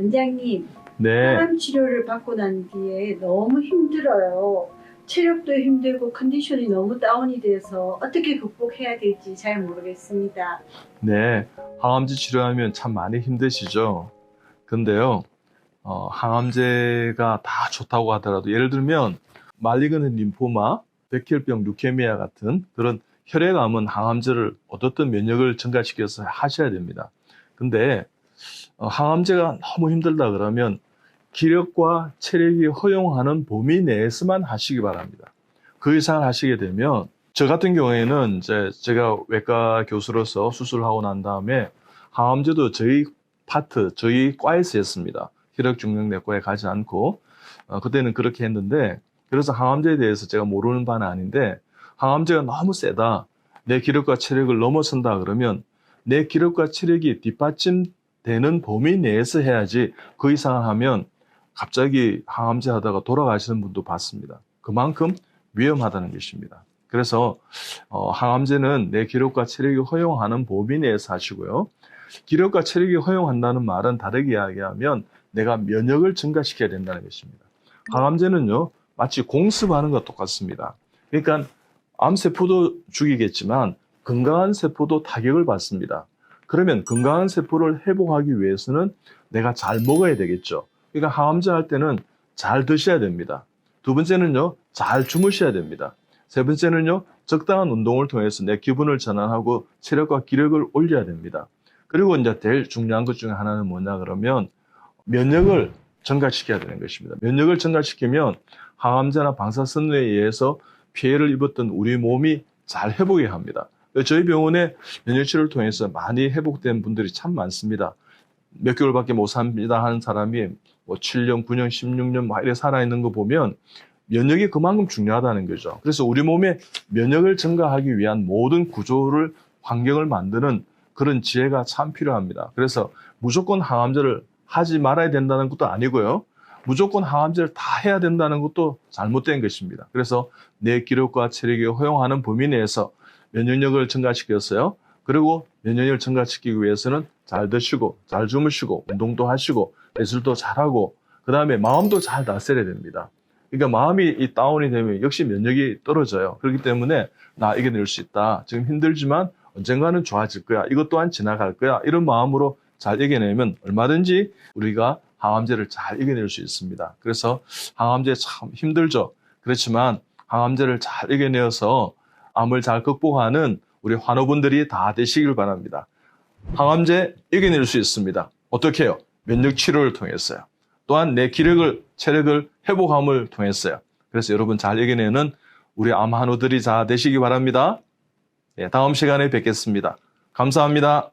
원장님, 네. 항암 치료를 받고 난 뒤에 너무 힘들어요. 체력도 힘들고 컨디션이 너무 다운이 돼서 어떻게 극복해야 될지 잘 모르겠습니다. 네. 항암제 치료하면 참 많이 힘드시죠? 근데요, 어, 항암제가 다 좋다고 하더라도 예를 들면 말리그는 림포마, 백혈병, 루케미아 같은 그런 혈액암은 항암제를 어떻든 면역을 증가시켜서 하셔야 됩니다. 근데 어, 항암제가 너무 힘들다 그러면 기력과 체력이 허용하는 범위 내에서만 하시기 바랍니다. 그 이상을 하시게 되면 저 같은 경우에는 이제 제가 외과 교수로서 수술하고 난 다음에 항암제도 저희 파트, 저희 과에서 했습니다. 혈액중량내과에 가지 않고 어, 그때는 그렇게 했는데 그래서 항암제에 대해서 제가 모르는 바는 아닌데 항암제가 너무 세다. 내 기력과 체력을 넘어선다 그러면 내 기력과 체력이 뒷받침 되는 범위 내에서 해야지 그 이상을 하면 갑자기 항암제 하다가 돌아가시는 분도 봤습니다. 그만큼 위험하다는 것입니다. 그래서 어, 항암제는 내 기력과 체력이 허용하는 범위 내에서 하시고요. 기력과 체력이 허용한다는 말은 다르게 이야기하면 내가 면역을 증가시켜야 된다는 것입니다. 항암제는요, 마치 공습하는 것 똑같습니다. 그러니까 암세포도 죽이겠지만 건강한 세포도 타격을 받습니다. 그러면 건강한 세포를 회복하기 위해서는 내가 잘 먹어야 되겠죠. 그러니까 항암제 할 때는 잘 드셔야 됩니다. 두 번째는요, 잘 주무셔야 됩니다. 세 번째는요, 적당한 운동을 통해서 내 기분을 전환하고 체력과 기력을 올려야 됩니다. 그리고 이제 제일 중요한 것 중에 하나는 뭐냐 그러면 면역을 증가시켜야 되는 것입니다. 면역을 증가시키면 항암제나 방사선에 의해서 피해를 입었던 우리 몸이 잘 회복이 합니다. 저희 병원에 면역치료를 통해서 많이 회복된 분들이 참 많습니다. 몇 개월밖에 못 삽니다 하는 사람이 뭐 7년, 9년, 16년 막 이렇게 살아있는 거 보면 면역이 그만큼 중요하다는 거죠. 그래서 우리 몸의 면역을 증가하기 위한 모든 구조를, 환경을 만드는 그런 지혜가 참 필요합니다. 그래서 무조건 항암제를 하지 말아야 된다는 것도 아니고요. 무조건 항암제를 다 해야 된다는 것도 잘못된 것입니다. 그래서 내 기력과 체력이 허용하는 범위 내에서 면역력을 증가시켰어요. 그리고 면역력을 증가시키기 위해서는 잘 드시고, 잘 주무시고, 운동도 하시고, 예술도 잘하고, 그 다음에 마음도 잘 다스려야 됩니다. 그러니까 마음이 이 다운이 되면 역시 면역이 떨어져요. 그렇기 때문에 나 이겨낼 수 있다. 지금 힘들지만 언젠가는 좋아질 거야. 이것 또한 지나갈 거야. 이런 마음으로 잘 이겨내면 얼마든지 우리가 항암제를 잘 이겨낼 수 있습니다. 그래서 항암제 참 힘들죠. 그렇지만 항암제를 잘 이겨내어서 암을 잘 극복하는 우리 환우분들이 다 되시길 바랍니다. 항암제 이겨낼 수 있습니다. 어떻게 해요? 면역 치료를 통해서요. 또한 내 기력을, 체력을 회복함을 통했어요. 그래서 여러분 잘 이겨내는 우리 암 환우들이 다 되시기 바랍니다. 예, 다음 시간에 뵙겠습니다. 감사합니다.